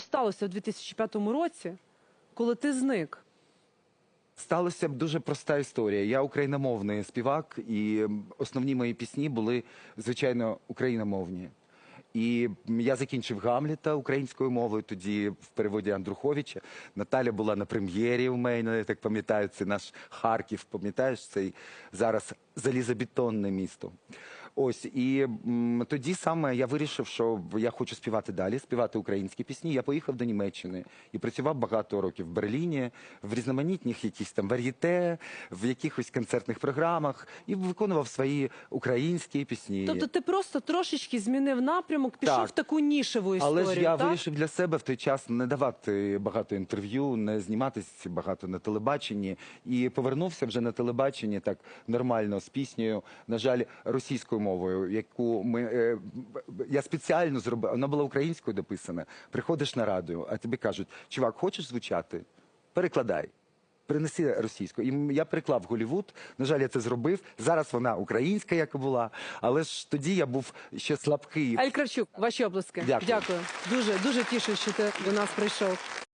сталося у 2005 році, коли ти зник? Сталася б дуже проста історія. Я україномовний співак, і основні мої пісні були звичайно україномовні. І я закінчив Гамліта українською мовою, тоді в переводі Андруховича. Наталя була на прем'єрі у мене, я так пам'ятаю, це наш Харків, пам'ятаєш, цей зараз залізобетонне місто. Ось і м, тоді саме я вирішив, що я хочу співати далі, співати українські пісні. Я поїхав до Німеччини і працював багато років в Берліні, в різноманітних якісь там вар'єте, в якихось концертних програмах і виконував свої українські пісні. Тобто ти просто трошечки змінив напрямок, пішов Так. в таку нішеву історію. Але ж я так? вирішив для себе в той час не давати багато інтерв'ю, не зніматись багато на телебаченні. І повернувся вже на телебаченні так нормально з піснею, на жаль, російською мовою, яку ми е, я спеціально зробив. Вона була українською дописана. Приходиш на радіо, а тобі кажуть: чувак, хочеш звучати? Перекладай. Принеси російську. І я приклав Голівуд. На жаль, я це зробив. Зараз вона українська, як і була. Але ж тоді я був ще слабкий. Ель Кравчук, ваші обласки. Дякую. Дякую. Дуже дуже тішу, що ти до нас прийшов.